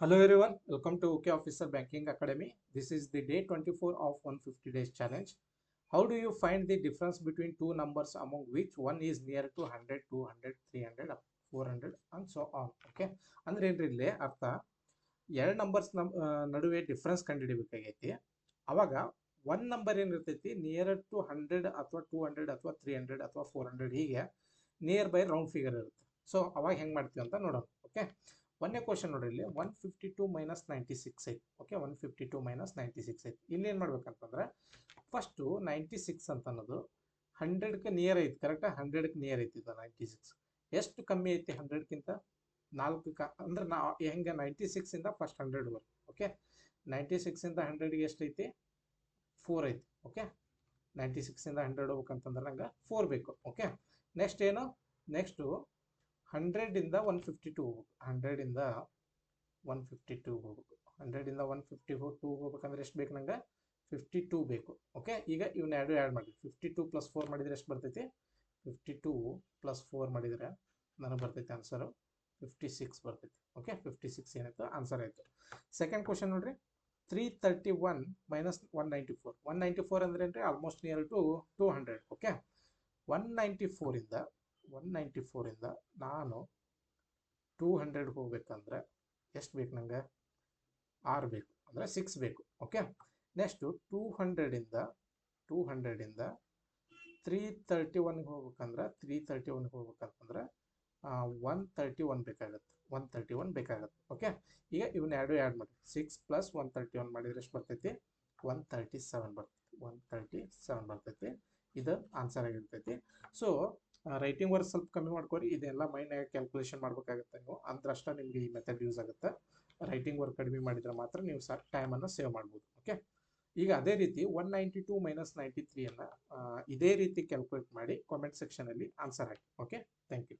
Hello everyone, welcome to OK Officer Banking Academy. This is the day 24 of 150 days challenge. How do you find the difference between two numbers among which one is near to 100, 200, 300, 400 and so on? Okay. ಅಂದ್ರೆ ಏನ್ರಿ ಇಲ್ಲಿ ಅರ್ಥ ಎರಡು numbers ನಮ್ difference ನಡುವೆ difference ಕಂಡುಹಿಡಿಬೇಕಾಗೈತಿ ಅವಾಗ one number ಏನಿರ್ತೈತಿ ನಿಯರ್ ಟು ಹಂಡ್ರೆಡ್ ಅಥವಾ ಟೂ ಹಂಡ್ರೆಡ್ ಅಥವಾ ತ್ರೀ ಹಂಡ್ರೆಡ್ ಅಥವಾ ಫೋರ್ ಹಂಡ್ರೆಡ್ ಹೀಗೆ ನಿಯರ್ ಬೈ ರೌಂಡ್ ಫಿಗರ್ ಇರುತ್ತೆ ಸೊ ಅವಾಗ ಹೆಂಗೆ ಮಾಡ್ತೀವಿ ಅಂತ ನೋಡೋಣ ಓಕೆ ಒಂದನೇ ಕ್ವಶನ್ ನೋಡಿ ಇಲ್ಲಿ one fifty two minus ninety six ಐತಿ okay one fifty two minus ninety six ಐತಿ ಇಲ್ಲಿ ಏನು ಮಾಡ್ಬೇಕಂತಂದ್ರೆ ಫಸ್ಟು ನೈಂಟಿ ಸಿಕ್ಸ್ ಅಂತ ಅನ್ನೋದು ಹಂಡ್ರೆಡ್ಗೆ ನಿಯರ್ ಐತಿ ಕರೆಕ್ಟಾಗಿ ಹಂಡ್ರೆಡ್ಗೆ ನಿಯರ್ ಐತಿ ಇದು ನೈಂಟಿ ಸಿಕ್ಸ್ ಎಷ್ಟು ಕಮ್ಮಿ ಐತಿ ಹಂಡ್ರೆಡ್ಗಿಂತ ನಾಲ್ಕು ಕ, ಅಂದ್ರೆ ನಾ, ಹೆಂಗೆ ನೈಂಟಿ ಸಿಕ್ಸಿಂದ ಫಸ್ಟ್ ಹಂಡ್ರೆಡ್ವರೆಗೆ ಓಕೆ ನೈಂಟಿ ಸಿಕ್ಸಿಂದ ಹಂಡ್ರೆಡ್ಗೆ ಎಷ್ಟು ಐತಿ? ಫೋರ್ ಐತಿ ಓಕೆ ನೈಂಟಿ ಸಿಕ್ಸಿಂದ ಹಂಡ್ರೆಡ್ ಹೋಗ್ಬೇಕಂತಂದ್ರೆ ನಂಗೆ ಫೋರ್ ಬೇಕು ಓಕೆ ನೆಕ್ಸ್ಟ್ ಏನು? ನೆಕ್ಸ್ಟು ಹಂಡ್ರೆಡಿಂದ ಒನ್ ಫಿಫ್ಟಿ ಟೂ ಹೋಗ್ಬೇಕು. ಹಂಡ್ರೆಡಿಂದ ಒನ್ ಫಿಫ್ಟಿ ಟೂ ಹೋಗ್ಬೇಕು. ಹಂಡ್ರೆಡಿಂದ ಒನ್ ಫಿಫ್ಟಿ ಟೂ ಹೋಗ್ಬೇಕಂದ್ರೆ ಎಷ್ಟು ಬೇಕು ನಂಗೆ? ಫಿಫ್ಟಿ ಟೂ ಬೇಕು. ಓಕೆ? ಈಗ ಇವನ್ನ ಎರಡು ಆ್ಯಡ್ ಮಾಡಿ ಫಿಫ್ಟಿ ಟೂ ಪ್ಲಸ್ ಫೋರ್ ಮಾಡಿದರೆ ಎಷ್ಟು ಬರ್ತೈತಿ? ಫಿಫ್ಟಿ ಟೂ ಪ್ಲಸ್ ಫೋರ್ ಮಾಡಿದರೆ ನನಗೆ ಬರ್ತೈತಿ ಆನ್ಸರು ಫಿಫ್ಟಿ ಸಿಕ್ಸ್ ಬರ್ತೈತಿ. ಓಕೆ? ಫಿಫ್ಟಿ ಸಿಕ್ಸ್ ಏನಾಯ್ತು? ಆನ್ಸರ್ ಆಯಿತು. ಸೆಕೆಂಡ್ ಕ್ವಶನ್ ನೋಡಿರಿ. Three thirty one minus one ninety four one ninety four ಅಂದ್ರೆ almost near to two hundred okay? One ninety ಫೋರಿಂದ one ninety ಫೋರಿಂದ ನಾನು ಟೂ ಹಂಡ್ರೆಡ್ ಹೋಗ್ಬೇಕಂದ್ರೆ ಎಷ್ಟು ಬೇಕು ನನಗೆ ಆರು ಬೇಕು, ಅಂದರೆ ಸಿಕ್ಸ್ ಬೇಕು ಓಕೆ ನೆಕ್ಸ್ಟು ಟೂ ಹಂಡ್ರೆಡಿಂದ ಟೂ ಹಂಡ್ರೆಡಿಂದ ತ್ರೀ ತರ್ಟಿ ಒನ್ಗೆ ಹೋಗ್ಬೇಕಂದ್ರೆ ತ್ರೀ ತರ್ಟಿ ಒನ್ಗೆ ಹೋಗ್ಬೇಕಂತಂದ್ರೆ ಒನ್ ತರ್ಟಿ ಒನ್ ಬೇಕಾಗತ್ತೆ ಒನ್ ತರ್ಟಿ ಒನ್ ಬೇಕಾಗತ್ತೆ ಓಕೆ ಈಗ ಇವನ್ನ ಎರಡು ಆ್ಯಡ್ ಮಾಡಿ six plus one thirty one ಮಾಡಿದ್ರೆ ಎಷ್ಟು ಬರ್ತೈತಿ? ಒನ್ ತರ್ಟಿ ಸೆವೆನ್ ಬರ್ತೈತಿ ಒನ್ ತರ್ಟಿ ಸೆವೆನ್ ಬರ್ತೈತಿ, ಇದು ಆನ್ಸರ್ ಆಗಿರ್ತೈತಿ. ಸೊ ರೈಟಿಂಗ್ ವರ್ಕ್ ಸ್ವಲ್ಪ ಕಮ್ಮಿ ಮಾಡ್ಕೊರಿ. ಇದೆಲ್ಲ ಮೈಂಡ್ ಕ್ಯಾಲ್ಕುಲೇಷನ್ ಮಾಡ್ಬೇಕಾಗುತ್ತೆ ನೀವು. ಅಂದ್ರಷ್ಟ ನಿಮಗೆ ಈ ಮೆಥಡ್ ಯೂಸ್ ಆಗುತ್ತೆ. ರೈಟಿಂಗ್ ವರ್ಕ್ ಕಡಿಮೆ ಮಾಡಿದ್ರೆ ಮಾತ್ರ ನೀವು ಸಹ ಟೈಮನ್ನು ಸೇವ್ ಮಾಡ್ಬೋದು. ಓಕೆ ಈಗ ಅದೇ ರೀತಿ one ninety two minus ninety ತ್ರೀಯನ್ನು ಇದೇ ರೀತಿ ಕ್ಯಾಲ್ಕುಲೇಟ್ ಮಾಡಿ ಕಾಮೆಂಟ್ ಸೆಕ್ಷನಲ್ಲಿ answer hockey. Okay thank you